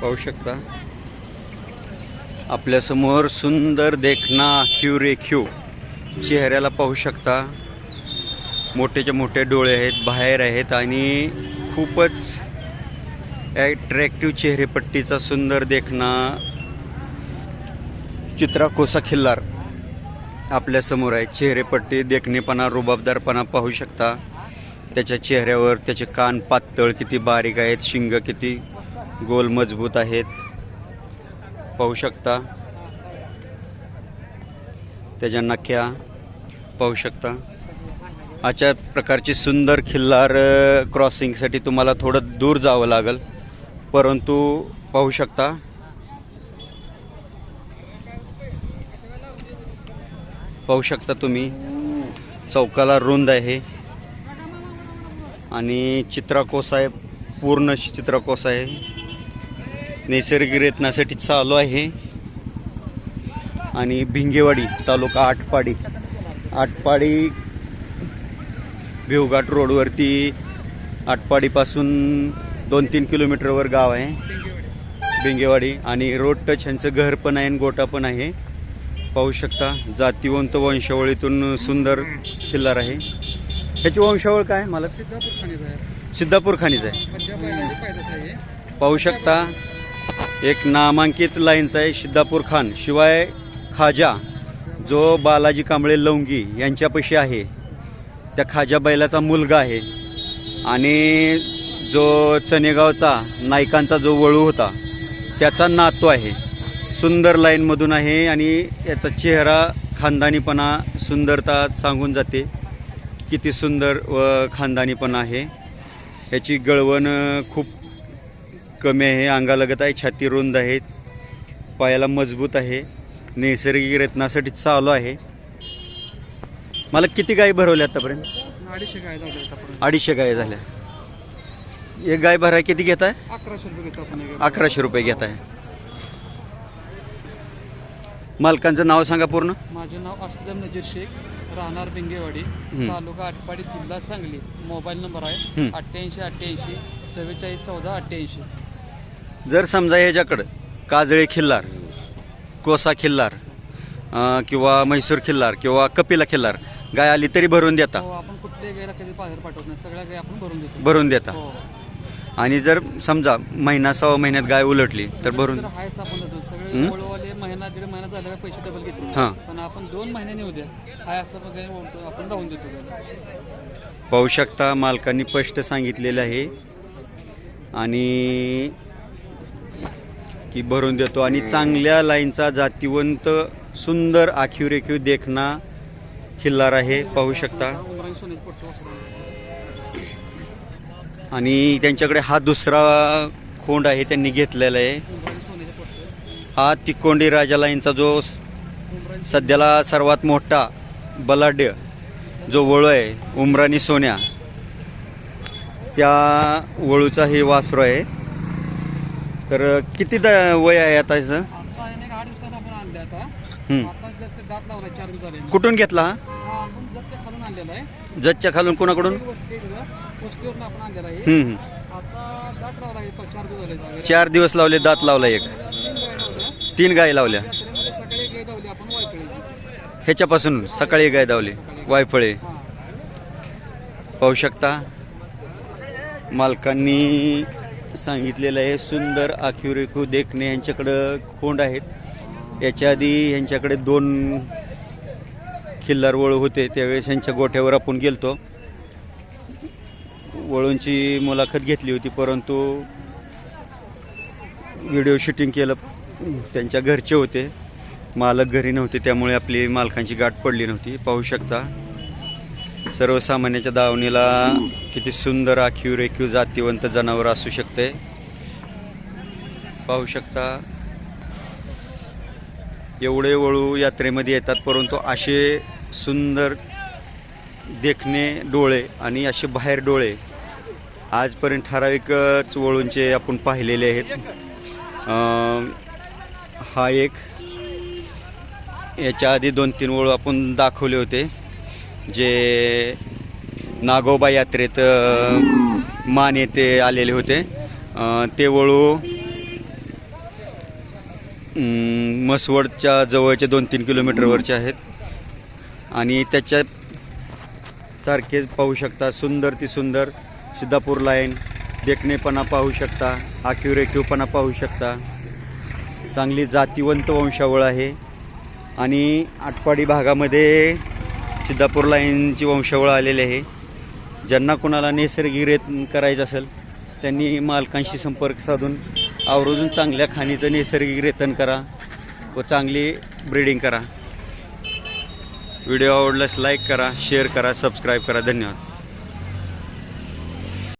पाहू शकता. आपल्यासमोर सुंदर देखना क्यू रे चेहऱ्याला पाहू शकता. मोठेच्या मोठे डोळे आहेत बाहेर आहेत आणि खूपच ॲट्रॅक्टिव्ह चेहरेपट्टीचा सुंदर देखना चित्रा कोसा खिल्लार. आपल्यासमोर आहे. चेहरेपट्टी देखणेपणा रुबाबदारपणा पाहू शकता. त्याच्या चेहऱ्यावर त्याचे कान पातळ किती बारीक आहेत शिंग किती गोल मजबूत आहेत. पाहू शकता. त्याच्या नख्या पाहू शकता. अशा प्रकारची सुंदर खिल्लार क्रॉसिंगसाठी तुम्हाला थोडं दूर जावं लागेल. परंतु पाहू शकता. पाहू शकता तुम्ही. चौकाला रुंद आहे. आणि चित्राकोस आहे. पूर्ण चित्राकोस आहे. नैसर्गिक रेतनासाठी चालू आहे. आणि भिंगेवाडी तालुका आटपाडी. आटपाडी भिवघाट रोडवरती आटपाडीपासून दोन तीन किलोमीटरवर गाव आहे. भिंगेवाडी आणि रोड टच ह्यांचं घर पण आहे आणि गोटा पण आहे. पाहू शकता जातीवंत वंशावळीतून सुंदर शिल्लार आहे. ह्याची वंशावळ काय मला सिद्धापूर खाणीचा आहे. आहे. पाहू शकता एक नामांकित लाईनचा आहे शिद्दापूर खान शिवाय खाजा जो बालाजी कांबळे लवंगी यांच्यापाशी आहे. त्या खाजा बैलाचा मुलगा आहे. आणि जो चनेगावचा नायकांचा जो वळू होता त्याचा नातू आहे. सुंदर लाईनमधून आहे आणि याचा चेहरा खानदानीपणा सुंदरता सांगून जाते किती सुंदर व खानदानीपणा आहे. याची गळवण खूप कमी आहे अंगालगत आहे छाती रुंद आहे पायाला मजबूत आहे नैसर्गिक रत्नासाठी चालू आहे. मला किती गायी भरवल्या आतापर्यंत? अडीचशे गाय आपण अडीचशे गायी झाल्या. एक गाय भराय किती घेत आहे? अकराशे रुपये घेतो आपण एक. अकराशे रुपये घेत आहे. मालकांचं नाव सांगा पूर्ण. माझे नाव असलम नजीर शेख राहणार बिंगेवाडी तालुका आटपाडी जिल्हा सांगली. मोबाईल नंबर आहे. अठ्ठ्याऐंशी अठ्ठ्याऐंशी चव्वेचाळीस चौदा अठ्ठ्याऐंशी. जर समजा ह्याच्याकडं काजळे खिल्लार कोसा खिल्लार अं, किंवा म्हैसूर खिल्लार किंवा कपिला खिल्लार गाय आली तरी भरून देता. हो आपण कुठल्याही गायला कधी बाहेर पाठवत नाही. सगळ्या गाय आपण भरून देतो. भरून देता. हो. आणि जर समजा महिना सहा महिन्यात गाय उलटली तर भरून तर हायच आपण देतो. सगळे? ओळवाले महिना दीड महिना झाला का पैसे डबल घेतो. हां. पण आपण दोन महिन्याने उद्या हाय असं वगैरे ओळखतो आपण धावून देतो गायला. पाहू शकता मालकांनी स्पष्ट सांगितलेलं आहे. आणि की भरून देतो. आणि चांगल्या लाईनचा जातीवंत सुंदर आखीव रेखीव देखना खिल्लार आहे. पाहू शकता. आणि त्यांच्याकडे हा दुसरा खोंड आहे त्यांनी घेतलेला आहे. हा तिकोंडी राजा लाईनचा जो सध्याला सर्वात मोठा बलाढ्य जो वळू आहे उमरानी सोन्या त्या वळूचा हे वासरू आहे. तर किती द वय आहे आता याचं? आता याने एक आठ दिवसात आपण आणले आता. आता जस्ट दात लावला चार दिवस झाले. कुठून घेतला? हा? हा आपण जस्ट खालून आणलेला आहे. जजच्या खालून कोणाकडून? एक वस्ती आहे तिथं. वस्तीवरून आपण आणलेला आहे. हम्म, हम्म. आता दात लावला आहे प- चार दिवस झाले चार दिवस लावले दात लावला एक. तीन गाय लावल्या. तीन गाय लावल्या. यात्रेमध्ये सकाळी एक गाय लावली आपण वायकळी ह्याच्यापासून सकाळी गाय दावली वायफळे. पाहू शकता मालकांनी सांगितलेलं आहे सुंदर आखिरेखू देखणे यांच्याकडं खोंड आहेत. याच्या आधी यांच्याकडे दोन खिल्लार वळू होते त्यावेळेस यांच्या गोठ्यावर आपण गेलतो. वळूंची मुलाखत घेतली होती परंतु व्हिडिओ शूटिंग केलं त्यांच्या घरचे होते. मालक घरी नव्हते त्यामुळे आपली मालकांची गाठ पडली नव्हती. पाहू शकता सर्वसामान्याच्या दावणीला किती सुंदर आखीव रेखीव जातीवंत जनावर असू शकते. पाहू शकता. एवढे वळू यात्रेमध्ये येतात परंतु असे सुंदर देखणे डोळे आणि असे बाहेर डोळे आजपर्यंत ठराविकच वळूंचे आपण पाहिलेले आहेत. हा एक याच्या आधी दोन तीन वळू आपण दाखवले होते. जे नागोबा यात्रेत मान येथे आलेले होते. ते वळू मसवडच्या जवळचे दोन तीन किलोमीटरवरचे आहेत. आणि त्याच्या सारखे पाहू शकता सुंदर ती सुंदर सिद्धापूर लाईन. देखणेपणा पाहू शकता आखीव रेखीवपणा पाहू शकता. चांगली जातीवंत वंशावळ आहे. आणि आटपाडी भागामध्ये सिद्धापूर लाईनची वंशावळ आलेली आहे. ज्यांना कोणाला नैसर्गिक रेत करायचं असेल त्यांनी मालकांशी संपर्क साधून आवर्जून चांगल्या खाणीचं नैसर्गिक रेतन करा व चांगली ब्रीडिंग करा. व्हिडिओ आवडल्यास लाईक करा शेअर करा सबस्क्राईब करा. धन्यवाद.